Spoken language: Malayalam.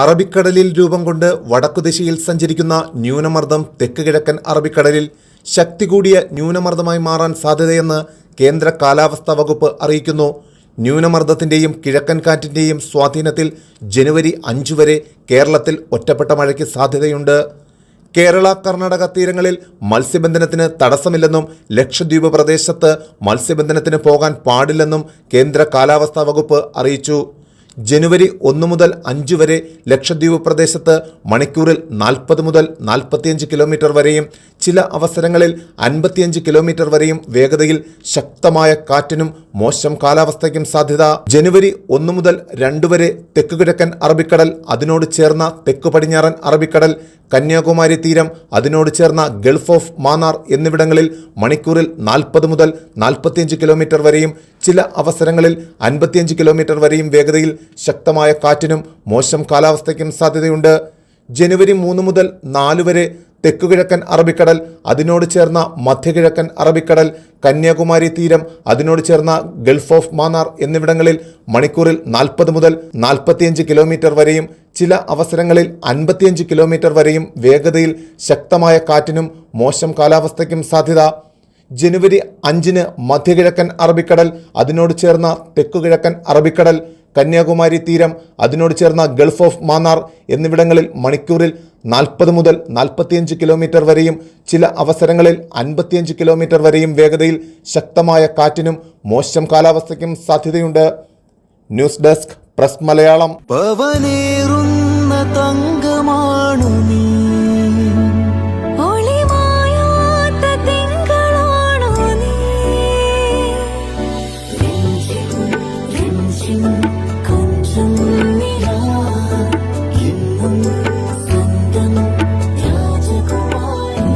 അറബിക്കടലിൽ രൂപം കൊണ്ട് വടക്കുദിശയിൽ സഞ്ചരിക്കുന്ന ന്യൂനമർദ്ദം തെക്ക് കിഴക്കൻ അറബിക്കടലിൽ ശക്തി കൂടിയ ന്യൂനമർദ്ദമായി മാറാൻ സാധ്യതയെന്ന് കേന്ദ്ര കാലാവസ്ഥാ വകുപ്പ് അറിയിക്കുന്നു. ന്യൂനമർദ്ദത്തിന്റെയും കിഴക്കൻ കാറ്റിന്റെയും സ്വാധീനത്തിൽ ജനുവരി അഞ്ചു വരെ കേരളത്തിൽ ഒറ്റപ്പെട്ട മഴയ്ക്ക് സാധ്യതയുണ്ട്. കേരള കർണാടക തീരങ്ങളിൽ മത്സ്യബന്ധനത്തിന് തടസ്സമില്ലെന്നും ലക്ഷദ്വീപ് പ്രദേശത്ത് മത്സ്യബന്ധനത്തിന് പോകാൻ പാടില്ലെന്നും കേന്ദ്ര കാലാവസ്ഥാ വകുപ്പ് അറിയിച്ചു. ജനുവരി ഒന്ന് മുതൽ അഞ്ച് വരെ ലക്ഷദ്വീപ് പ്രദേശത്ത് മണിക്കൂറിൽ നാൽപ്പത് മുതൽ നാൽപ്പത്തിയഞ്ച് കിലോമീറ്റർ വരെയും ചില അവസരങ്ങളിൽ അൻപത്തിയഞ്ച് കിലോമീറ്റർ വരെയും വേഗതയിൽ ശക്തമായ കാറ്റിനും മോശം കാലാവസ്ഥയ്ക്കും സാധ്യത. ജനുവരി ഒന്ന് മുതൽ രണ്ട് വരെ തെക്ക് കിഴക്കൻ അറബിക്കടൽ അതിനോട് ചേർന്ന തെക്ക് പടിഞ്ഞാറൻ അറബിക്കടൽ കന്യാകുമാരി തീരം അതിനോട് ചേർന്ന ഗൾഫ് ഓഫ് മാന്നാർ എന്നിവിടങ്ങളിൽ മണിക്കൂറിൽ നാൽപ്പത് മുതൽ നാൽപ്പത്തിയഞ്ച് കിലോമീറ്റർ വരെയും ചില അവസരങ്ങളിൽ അൻപത്തിയഞ്ച് കിലോമീറ്റർ വരെയും വേഗതയിൽ ശക്തമായ കാറ്റിനും മോശം കാലാവസ്ഥയ്ക്കും സാധ്യതയുണ്ട്. ജനുവരി മൂന്ന് മുതൽ നാല് വരെ തെക്കുകിഴക്കൻ അറബിക്കടൽ അതിനോട് ചേർന്ന മധ്യകിഴക്കൻ അറബിക്കടൽ കന്യാകുമാരി തീരം അതിനോട് ചേർന്ന ഗൾഫ് ഓഫ് മാന്നാർ എന്നിവിടങ്ങളിൽ മണിക്കൂറിൽ നാൽപ്പത് മുതൽ നാൽപ്പത്തിയഞ്ച് കിലോമീറ്റർ വരെയും ചില അവസരങ്ങളിൽ അൻപത്തിയഞ്ച് കിലോമീറ്റർ വരെയും വേഗതയിൽ ശക്തമായ കാറ്റിനും മോശം കാലാവസ്ഥയ്ക്കും സാധ്യത. ജനുവരി അഞ്ചിന് മധ്യകിഴക്കൻ അറബിക്കടൽ അതിനോട് ചേർന്ന തെക്കുകിഴക്കൻ അറബിക്കടൽ കന്യാകുമാരി തീരം അതിനോട് ചേർന്ന ഗൾഫ് ഓഫ് മാന്നാർ എന്നിവിടങ്ങളിൽ മണിക്കൂറിൽ നാൽപ്പത് മുതൽ നാൽപ്പത്തിയഞ്ച് കിലോമീറ്റർ വരെയും ചില അവസരങ്ങളിൽ അൻപത്തിയഞ്ച് കിലോമീറ്റർ വരെയും വേഗതയിൽ ശക്തമായ കാറ്റിനും മോശം കാലാവസ്ഥയ്ക്കും സാധ്യതയുണ്ട്. News desk press Malayalam. പവനേറുന്ന രാജകുമാരി